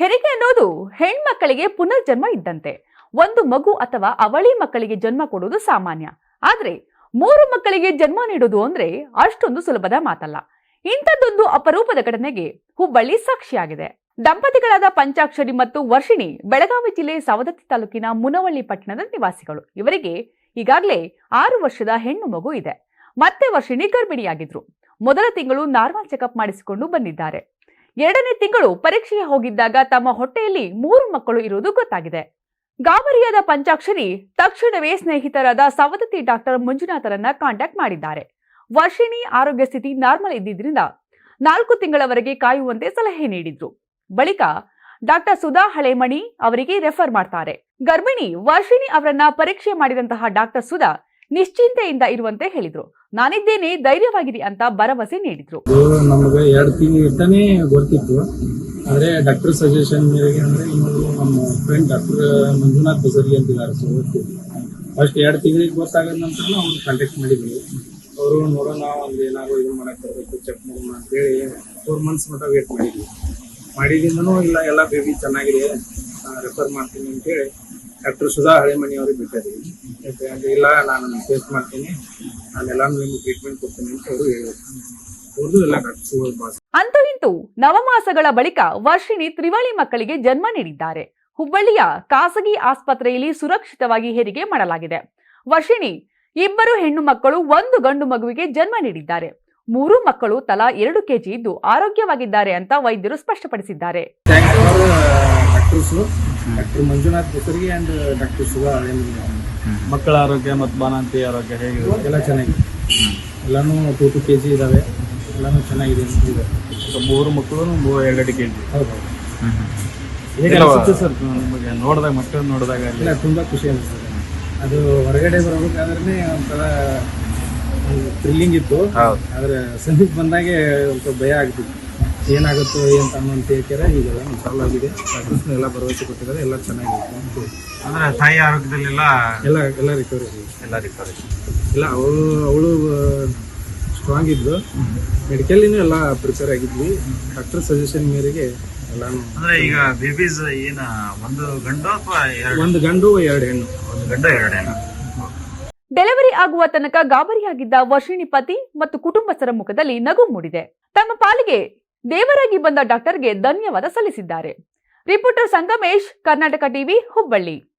ಹೆರಿಗೆ ಅನ್ನೋದು ಹೆಣ್ಮಕ್ಕಳಿಗೆ ಪುನರ್ಜನ್ಮ ಇದ್ದಂತೆ. ಒಂದು ಮಗು ಅಥವಾ ಅವಳಿ ಮಕ್ಕಳಿಗೆ ಜನ್ಮ ಕೊಡುವುದು ಸಾಮಾನ್ಯ. ಆದ್ರೆ ಮೂರು ಮಕ್ಕಳಿಗೆ ಜನ್ಮ ನೀಡುವುದು ಅಂದ್ರೆ ಅಷ್ಟೊಂದು ಸುಲಭದ ಮಾತಲ್ಲ. ಇಂಥದ್ದೊಂದು ಅಪರೂಪದ ಘಟನೆಗೆ ಹುಬ್ಬಳ್ಳಿ ಸಾಕ್ಷಿಯಾಗಿದೆ. ದಂಪತಿಗಳಾದ ಪಂಚಾಕ್ಷರಿ ಮತ್ತು ವರ್ಷಿಣಿ ಬೆಳಗಾವಿ ಜಿಲ್ಲೆ ಸವದತ್ತಿ ತಾಲೂಕಿನ ಮುನವಳ್ಳಿ ಪಟ್ಟಣದ ನಿವಾಸಿಗಳು. ಇವರಿಗೆ ಈಗಾಗಲೇ ಆರು ವರ್ಷದ ಹೆಣ್ಣು ಮಗು ಇದೆ. ಮತ್ತೆ ವರ್ಷಿಣಿ ಗರ್ಭಿಣಿಯಾಗಿದ್ರು. ಮೊದಲ ತಿಂಗಳು ನಾರ್ಮಲ್ ಚೆಕಪ್ ಮಾಡಿಸಿಕೊಂಡು ಬಂದಿದ್ದಾರೆ. ಎರಡನೇ ತಿಂಗಳು ಪರೀಕ್ಷೆಗೆ ಹೋಗಿದ್ದಾಗ ತಮ್ಮ ಹೊಟ್ಟೆಯಲ್ಲಿ ಮೂರು ಮಕ್ಕಳು ಇರುವುದು ಗೊತ್ತಾಗಿದೆ. ಗಾಬರಿಯಾದ ಪಂಚಾಕ್ಷರಿ ತಕ್ಷಣವೇ ಸ್ನೇಹಿತರಾದ ಸವದತ್ತಿ ಡಾಕ್ಟರ್ ಮಂಜುನಾಥರನ್ನ ಕಾಂಟ್ಯಾಕ್ಟ್ ಮಾಡಿದ್ದಾರೆ. ವರ್ಷಿಣಿ ಆರೋಗ್ಯ ಸ್ಥಿತಿ ನಾರ್ಮಲ್ ಇದ್ದಿದ್ದರಿಂದ ನಾಲ್ಕು ತಿಂಗಳವರೆಗೆ ಕಾಯುವಂತೆ ಸಲಹೆ ನೀಡಿದ್ರು. ಬಳಿಕ ಡಾಕ್ಟರ್ ಸುಧಾ ಹಳೆಮಣಿ ಅವರಿಗೆ ರೆಫರ್ ಮಾಡ್ತಾರೆ. ಗರ್ಭಿಣಿ ವರ್ಷಿಣಿ ಅವರನ್ನ ಪರೀಕ್ಷೆ ಮಾಡಿದಂತಹ ಡಾಕ್ಟರ್ ಸುಧಾ ನಿಶ್ಚಿಂತೆಯಿಂದ ಇರುವಂತೆ ಹೇಳಿದ್ರು. ನಾನಿದ್ದೇನೆ, ಧೈರ್ಯವಾಗಿರಿ ಅಂತ ಭರವಸೆ ನೀಡಿದ್ರು. ನಮಗೆ ಎರಡು ತಿಂಗಳು ಇರ್ತಾನೆ ಗೊತ್ತಿತ್ತು. ಆದರೆ ಡಾಕ್ಟರ್ ಸಜೆಷನ್ ಮೇರೆಗೆ ಅಂದರೆ ಇವರು ನಮ್ಮ ಫ್ರೆಂಡ್ ಡಾಕ್ಟರ್ ಮಂಜುನಾಥ್ ಬಸರಿ ಅಂತಿದ್ದಾರೆ ಸೊ ಫಸ್ಟ್ ಎರಡು ತಿಂಗಳಿಗೆ ಗೊತ್ತಾಗದ ನಂತರ ಅವ್ರು ಕಾಂಟ್ಯಾಕ್ಟ್ ಮಾಡಿದ್ವಿ ಅವರು ನೋಡೋಣ, ಒಂದು ಏನಾದ್ರು ಇದು ಮಾಡಕ್ಕೆ ಚೆಕ್ ಮಾಡೋಣ ಅಂತೇಳಿ ಫೋರ್ ಮಂತ್ಸ್ ಮಟ್ಟ ವೇಟ್ ಮಾಡಿದ್ವಿ. ಮಾಡಿದಿಂದನೂ ಇಲ್ಲ, ಎಲ್ಲ ಬೇಬಿ ಚೆನ್ನಾಗಿದೆ ರೆಫರ್ ಮಾಡ್ತೀನಿ ಅಂತೇಳಿ ಡಾಕ್ಟರ್ ಸುಧಾ ಹಳೆಮಣಿ ಅವ್ರಿಗೆ ಬಿಟ್ಟಿದ್ದೀವಿ ಯಾಕಂದ್ರೆ ಇಲ್ಲ ನಾನು ಫೇಸ್ ಮಾಡ್ತೀನಿ. ನಾನೆಲ್ಲಾನು ನಿಮ್ಗೆ ಟ್ರೀಟ್ಮೆಂಟ್ ಕೊಡ್ತೀನಿ ಅಂತ ಅವರು ಹೇಳಿದ್ರು. ಅವ್ರದ್ದು ಎಲ್ಲ ಡಾಕ್ಟರ್ ಸುಧಾ ಬಾಸ್ ಅಂತೂ ಇಂತೂ ನವಮಾಸಗಳ ಬಳಿಕ ವರ್ಷಿಣಿ ತ್ರಿವಳಿ ಮಕ್ಕಳಿಗೆ ಜನ್ಮ ನೀಡಿದ್ದಾರೆ. ಹುಬ್ಬಳ್ಳಿಯ ಖಾಸಗಿ ಆಸ್ಪತ್ರೆಯಲ್ಲಿ ಸುರಕ್ಷಿತವಾಗಿ ಹೆರಿಗೆ ಮಾಡಲಾಗಿದೆ. ವರ್ಷಿಣಿ ಇಬ್ಬರು ಹೆಣ್ಣು ಮಕ್ಕಳು ಒಂದು ಗಂಡು ಮಗುವಿಗೆ ಜನ್ಮ ನೀಡಿದ್ದಾರೆ. ಮೂರು ಮಕ್ಕಳು ತಲಾ ಎರಡು ಕೆಜಿ ಇದ್ದು ಆರೋಗ್ಯವಾಗಿದ್ದಾರೆ ಅಂತ ವೈದ್ಯರು ಸ್ಪಷ್ಟಪಡಿಸಿದ್ದಾರೆ. ಡಾಕ್ಟರ್ಸು ಡಾಕ್ಟರ್ ಮಂಜುನಾಥ್ ಕೆಸರಿಗೆ ಆ್ಯಂಡ್ ಡಾಕ್ಟರ್ ಸುಧಾ ಹಳೆಮಣಿ ಮಕ್ಕಳ ಆರೋಗ್ಯ ಮತ್ತು ಬಾಣಂತಿ ಆರೋಗ್ಯ ಹೇಗಿದೆ? ಎಲ್ಲ ಚೆನ್ನಾಗಿದೆ. ಎಲ್ಲಾನು ಟೂ ಟು ಕೆ ಜಿ ಇದ್ದಾವೆ. ಎಲ್ಲಾನು ಚೆನ್ನಾಗಿದೆ ಇದೆ. ಸೊ ಮೂರು ಮಕ್ಕಳು ಮೂರು ಎರಡೆರಡು ಕೆ ಜಿ ಹೌದು. ಹೇಗೆ ಸರ್? ನಿಮಗೆ ನೋಡಿದಾಗ ಮಕ್ಕಳು ನೋಡಿದಾಗ ಇಲ್ಲ ತುಂಬ ಖುಷಿ ಅನಿಸ್ತದೆ ಅದು ಹೊರಗಡೆ ಬರಬೇಕಾದ್ರೆ ಒಂಥರ ಥ್ರಿಲ್ಲಿಂಗ್ ಇತ್ತು. ಆದರೆ ಸಮೀಪ ಬಂದಾಗೆ ಸ್ವಲ್ಪ ಭಯ ಆಗ್ತಿತ್ತು. ಏನಾಗುತ್ತೋ ಏನು ತಮ್ಮ ಅಂತ ಹೇಳ್ತಾರೆ? ಈಗೆಲ್ಲ ಸಾಲ್ವ್ ಆಗಿದೆ ಡಾಕ್ಟರ್ಸ್ನ ಎಲ್ಲ ಭರವಸೆ ಕೊಟ್ಟಿದ್ದಾರೆ. ಎಲ್ಲ ಚೆನ್ನಾಗಿದೆ ಅಂದ್ರೆ ತಾಯಿ ಆರೋಗ್ಯದಲ್ಲೆಲ್ಲ ಎಲ್ಲ ಎಲ್ಲ ರಿಕವರಿ ಎಲ್ಲ ರಿಕವರಿ ಇಲ್ಲ ಅವಳು ಅವಳು ಸ್ಟ್ರಾಂಗ್ ಇದ್ದು ಮೆಡಿಕಲಿನೂ ಎಲ್ಲ ಪ್ರಿಪೇರ್ ಆಗಿದ್ವಿ. ಡಾಕ್ಟರ್ ಸಜೆಷನ್ ಮೇರೆಗೆ ಎಲ್ಲ ಅಂದ್ರೆ ಈಗ ಬೇಬೀಸ್ ಏನ ಒಂದು ಗಂಡು ಅಥವಾ ಎರಡು? ಒಂದು ಗಂಡು ಎರಡು ಹೆಣ್ಣು. ಒಂದು ಗಂಡು ಎರಡು ಹೆಣ್ಣು. ಡೆಲಿವರಿ ಆಗುವ ತನಕ ಗಾಬರಿಯಾಗಿದ್ದ ವರ್ಷಿಣಿ ಪತಿ ಮತ್ತು ಕುಟುಂಬಸ್ಥರ ಮುಖದಲ್ಲಿ ನಗು ಮೂಡಿದೆ. ತಮ್ಮ ಪಾಲಿಗೆ ದೇವರಾಗಿ ಬಂದ ಡಾಕ್ಟರ್ಗೆ ಧನ್ಯವಾದ ಸಲ್ಲಿಸಿದ್ದಾರೆ. Reporter Sangamesh Karnataka TV Hubballi.